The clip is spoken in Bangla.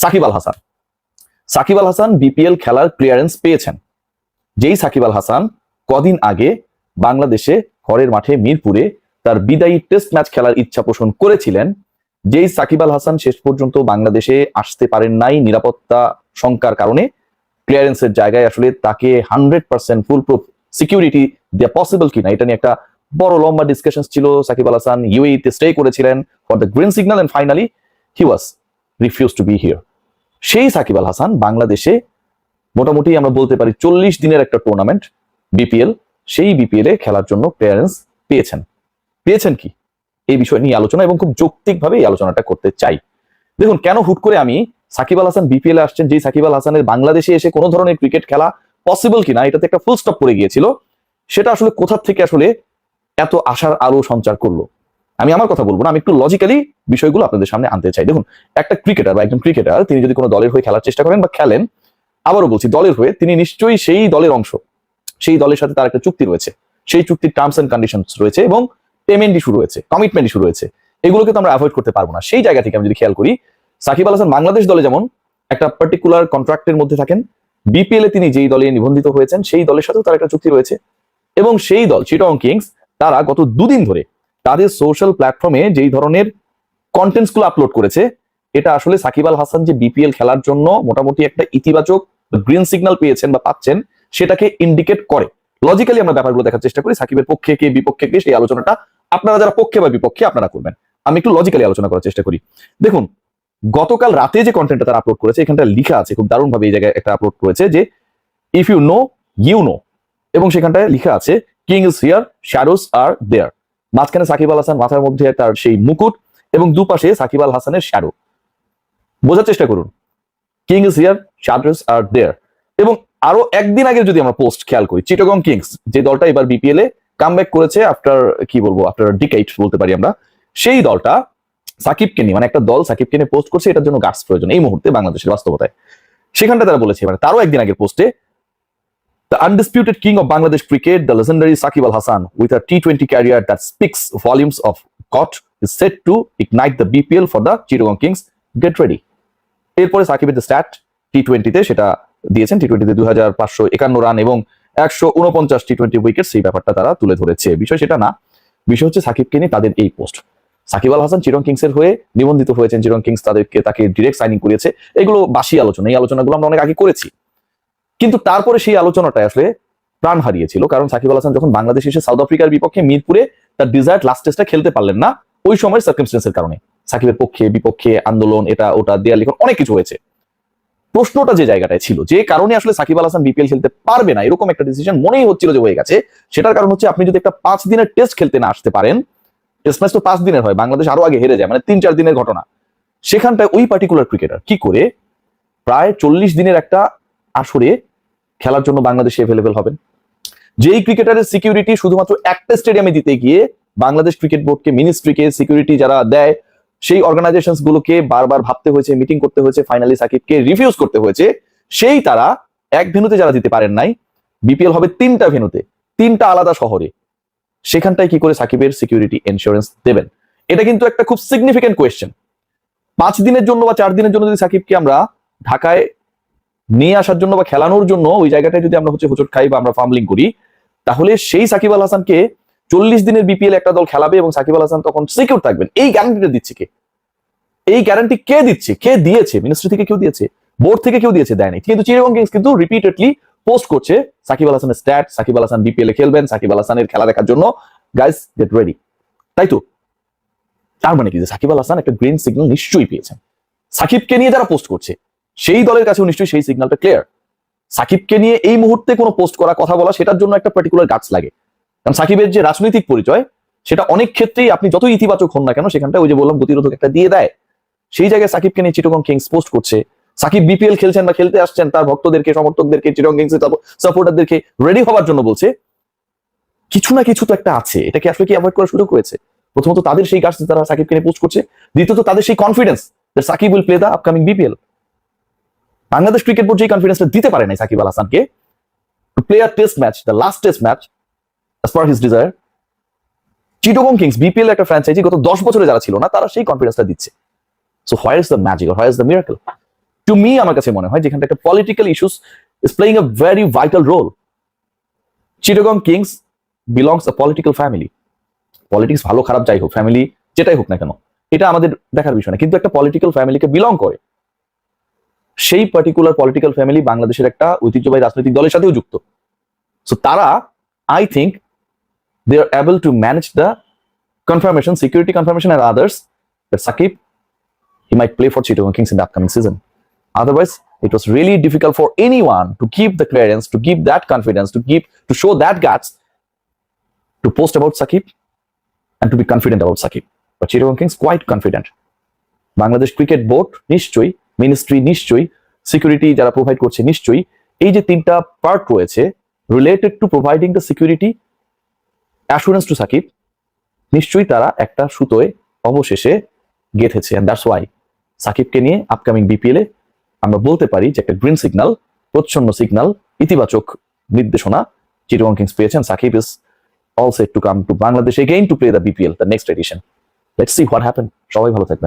সাকিব আল হাসান। সাকিব আল হাসান বিপিএল খেলার ক্লিয়ারেন্স পেয়েছেন। যেই সাকিব আল হাসান কদিন আগে বাংলাদেশে ঘরের মাঠে মিরপুরে তার বিদায়ী টেস্ট ম্যাচ খেলার ইচ্ছা পোষণ করেছিলেন। যেই সাকিব আল হাসান শেষ পর্যন্ত বাংলাদেশে আসতে পারেন নাই নিরাপত্তা শঙ্কার কারণে ক্লিয়ারেন্সের জায়গায় আসলে তাকে hundred percent full proof security দেওয়া পসিবল কিনা, এটা নিয়ে একটা বড় লম্বা ডিসকাশন ছিল। সাকিব আল হাসান ইউএইতে স্টে করেছিলেন for the green signal and finally he was refuse to be here সেই সাকিব আল হাসান বাংলাদেশে মোটামুটি আমরা বলতে পারি চল্লিশ দিনের একটা টুর্নামেন্ট বিপিএল সেই বিপিএল এ খেলার জন্য ক্লিয়ারেন্স পেয়েছেন। পেয়েছেন কি? এই বিষয় নিয়ে আলোচনা এবং খুব যৌক্তিকভাবে এই আলোচনাটা করতে চাই। দেখুন, কেন হুট করে আমি সাকিব আল হাসান বিপিএল আসছেন যে সাকিব আল হাসানের বাংলাদেশে এসে কোনো ধরনের ক্রিকেট খেলা পসিবল কিনা, এটাতে একটা ফুল স্টপ পড়ে গিয়েছিল, সেটা আসলে কোথা থেকে আসলে এত আশার আলো সঞ্চার করল? আমি আমার কথা বলব না, আমি একটু লজিক্যালি বিষয়গুলো আপনাদের সামনে আনতে চাই। দেখুন, একটা ক্রিকেটার বা একজন ক্রিকেটার তিনি যদি কোনো দলের হয়ে খেলার চেষ্টা করেন বা খেলেন, আবারও বলছি, দলের হয়ে তিনি নিশ্চয়ই সেই দলের অংশ, সেই দলের সাথে তার একটা চুক্তি রয়েছে, সেই চুক্তির টার্মস এন্ড কন্ডিশন রয়েছে এবং পেমেন্ট ইস্যু রয়েছে কমিটমেন্ট ইস্যু রয়েছে, এগুলোকে তো আমরা অ্যাভয়েড করতে পারব না। সেই জায়গা থেকে আমি যদি খেয়াল করি, সাকিব আল হাসান বাংলাদেশ দলে যেমন একটা পার্টিকুলার কন্ট্রাক্টের মধ্যে থাকেন বিপিএল এ তিনি যেই দলে নিবন্ধিত হয়েছেন, সেই দলের সাথেও তার একটা চুক্তি রয়েছে এবং সেই দল চিটং কিংস তারা গত দুদিন ধরে তাদের সোশ্যাল প্ল্যাটফর্মে যেই ধরনের কন্টেন্টসগুলো আপলোড করেছে, এটা আসলে সাকিব আল হাসান যে বিপিএল খেলার জন্য মোটামুটি একটা ইতিবাচক গ্রিন সিগন্যাল পেয়েছেন বা পাচ্ছেন, সেটাকে ইন্ডিকেট করে। লজিক্যালি আমরা ব্যাপারগুলো দেখার চেষ্টা করি, সাকিবের পক্ষে কে বিপক্ষে কে, সেই আলোচনাটা আপনারা যারা পক্ষে বা বিপক্ষে আপনারা করবেন। আমি একটু লজিক্যালি আলোচনা করার চেষ্টা করি। দেখুন, গতকাল রাতে যে কন্টেন্টটা তারা আপলোড করেছে, এখানটা লেখা আছে, খুব দারুণ ভাবে এই জায়গায় একটা আপলোড করেছে যে if you know you know এবং সেখানটায় লেখা আছে king is here shadows are there মাঝখানে সাকিব আল হাসান মাথার মধ্যে তার সেই মুকুট এবং দুপাশে সাকিব আল হাসানের শ্যাডো বোঝার চেষ্টা করুন। King is here shadows are there এবং আরও একদিন আগে যদি আমরা পোস্ট খেয়াল করি চিটাগং কিংস যে দলটা এবার বিপিএল এ কাম করেছে আফটার কি বলব আফটার ডিকেট বলতে পারি আমরা, সেই দলটা সাকিবকে নিয়ে মানে একটা দল সাকিবকে নিয়ে পোস্ট করছে, এটার জন্য গার্ডস প্রয়োজন, এই মুহূর্তে বাংলাদেশের বাস্তবতায়। সেখানটা তারা বলেছে মানে তারও একদিন আগের পোস্টে The undisputed king of Bangladesh cricket, the legendary Sakib Al Hasan, with a T20 career that speaks volumes of God, is set to ignite the BPL for the Chittagong Kings. Get ready. এরপরে সাকিবের যে স্ট্যাট টি টোয়েন্টিতে সেটা দিয়েছেন টি টোয়েন্টিতে দুই হাজার পাঁচশো একান্ন রান এবং একশো উনপঞ্চাশ টি টোয়েন্টি উইকেট সেই ব্যাপারটা তারা তুলে ধরেছে। বিষয় সেটা না বিষয় হচ্ছে সাকিবকে নিয়ে তাদের এই পোস্ট সাকিব আল হাসান চিরং কিংস এর হয়ে নিবন্ধিত হয়েছেন। চিরং কিংস তাদেরকে তাকে ডিরেক্ট সাইনিং করিয়েছে এগুলো বাসি আলোচনা। এই আলোচনাগুলো আমরা অনেক আগে করেছি। কিন্তু তারপরে সেই আলোচনাটা আসলে প্রাণ হারিয়েছিল। কারণ সাকিব আল হাসান যখন বাংলাদেশ এসে সাউথ আফ্রিকার বিপক্ষে মিরপুরে তার ডিজায়ার লাস্ট টেস্টটা খেলতে পারলেন না, ওই সময়ের সার্কামস্টেন্সের কারণে। সাকিবের পক্ষে, বিপক্ষে, আন্দোলন, এটা, ওটা দেয়াল লিখন অনেক কিছু হয়েছে। প্রশ্নটা যে জায়গাটায় ছিল, যে কারণে আসলে সাকিব আল হাসান বিপিএল খেলতে পারবে না, এরকম একটা ডিসিশন মনেই হচ্ছিল যে হয়ে গেছে। সেটার কারণ হচ্ছে আপনি যদি একটা পাঁচ দিনের টেস্ট খেলতে না আসতে পারেন টেস্ট ম্যাচ তো পাঁচ দিনের হয়, বাংলাদেশ আরও আগে হেরে যায় মানে তিন চার দিনের ঘটনা। সেখানটায় ওই পার্টিকুলার ক্রিকেটার কি করে? প্রায় চল্লিশ দিনের একটা আসরে খেলার জন্য বাংলাদেশে অ্যাভেলেবেল হবেন। যেই ক্রিকেটারের সিকিউরিটি শুধুমাত্র একটা স্টেডিয়ামে দিতে গিয়ে বাংলাদেশ ক্রিকেট বোর্ডকে মিনিস্ট্রিকে সিকিউরিটি যারা দেয়, সেই অর্গানাইজেশন গুলোকে বারবার ভাবতে হয়েছে মিটিং করতে হয়েছে ফাইনালি সাকিবকে রিফিউজ করতে হয়েছে, সেই তারা এক ভেনুতে যারা দিতে পারেন নাই বিপিএল হবে তিনটা ভেনুতে তিনটা আলাদা শহরে। সেখানটায় কি করে সাকিবের সিকিউরিটি ইন্স্যুরেন্স দেবেন? এটা কিন্তু একটা খুব সিগনিফিকেন্ট কোয়েশ্চেন পাঁচ দিনের জন্য বা চার দিনের জন্য যদি সাকিবকে আমরা ঢাকায় নিয়ে আসার জন্য বা খেলানোর জন্য ওই জায়গাটায় যদি আমরা হচ্ছে হোচট খাই বা আমরা ফার্মলিং করি, তাহলে সেই সাকিব আল হাসানকে চল্লিশ দিনের বিপিএল একটা দল খেলাবে এবং সাকিব আল হাসান তখন সিকিউর থাকবেন। এই গ্যারান্টিটা দিচ্ছে কে? এই গ্যারান্টি কে দিচ্ছে? কে দিয়েছে? মিনিস্ট্রি থেকে কেউ দিয়েছে? বোর্ড থেকে কেউ দিয়েছে? দেয়নি। কিন্তু চিরগং কিংস কিন্তু রিপিটেডলি পোস্ট করছে, সাকিব আল হাসানের স্ট্যাট সাকিব আল হাসান বিপিএল এ খেলবেন, সাকিব আল হাসানের খেলা দেখার জন্য। গাইস গেট রেডি তাই তো? তার মানে কি? যে সাকিব আল হাসান একটা গ্রিন সিগন্যাল নিশ্চয়ই পেয়েছেন। সাকিবকে নিয়ে যারা পোস্ট করছে সেই দলের কাছেও নিশ্চয়ই সেই সিগন্যালটা ক্লিয়ার সাকিবকে নিয়ে এই মুহূর্তে কোনো পোস্ট করা, কথা বলা, সেটার জন্য একটা পার্টিকুলার গাছ লাগে। কারণ সাকিবের যে রাজনৈতিক পরিচয়, সেটা অনেক ক্ষেত্রেই আপনি যতই ইতিবাচক হন না কেন সেখানটা ওই যে বললাম গতিরোধক একটা দিয়ে দেয়। সেই জায়গায় সাকিবকে নিয়ে চিটগং কিংস পোস্ট করছে। সাকিব বিপিএল খেলছেন বা খেলতে আসছেন, তার ভক্তদেরকে, সমর্থকদেরকে চিটগং কিংস সাপোর্টারদেরকে রেডি হওয়ার জন্য বলছে। কিছু না কিছু তো একটা আছে, এটাকে আসলে কি অ্যাভয়েড করা শুরু করেছে প্রথমত তাদের সেই গাছ তারা সাকিবকে নিয়ে পোস্ট করছে। দ্বিতীয়ত তাদের সেই confidence Shakib will play the upcoming BPL Bangladesh cricket board যে কনফিডেন্সটা দিতে পারে নাই সাকিব আল হাসানকে to play a test match the last test match as per his desire Chittagong Kings BPL একটা ফ্র্যাঞ্চাইজি গত দশ বছরে যারা ছিল না, তারা সেই কনফিডেন্সটা দিচ্ছে। So where is the magic where is the miracle to me আমার কাছে মনে হয় যেখানটা একটা political issues is playing a very vital role Chittagong Kings belongs a political family politics ভালো, খারাপ, যাই হোক ফ্যামিলি যেটাই হোক না কেন, এটা আমাদের দেখার বিষয় না। কিন্তু একটা পলিটিক্যাল ফ্যামিলিকে বিলং করে। সেই পার্টিকুলার পলিটিক্যাল ফ্যামিলি বাংলাদেশের একটা ঐতিহ্যবাহী রাজনৈতিক দলের সাথেও যুক্ত সো তারা I think they are able to manage the confirmation, security confirmation, and others that Sakib he might play for Chittagong Kings in the upcoming season. Otherwise, it was really difficult for anyone to keep the clearance, to keep that confidence, to keep to show that guts to post about Sakib and to be confident about Sakib. But Chittagong Kings quite confident. Bangladesh cricket board নিশ্চয়ই মিনিস্ট্রি নিশ্চয়ই সিকিউরিটি যারা প্রোভাইড করছে নিশ্চয়ই, এই যে তিনটা পার্ট রয়েছে related to providing the security assurance to Shakib নিশ্চয়ই তারা একটা সুতোয় অবশেষে গেঁথেছে দ্যাটস ওয়াই সাকিবকে নিয়ে আপকামিং বিপিএল আমরা বলতে পারি যে একটা গ্রিন সিগনাল প্রচ্ছন্ন সিগন্যাল ইতিবাচক নির্দেশনা চিটগং কিংস পেয়েছেন। Shakib is all set to come to Bangladesh again to play the BPL the next edition let's see what happen সবাই ভালো থাকবেন।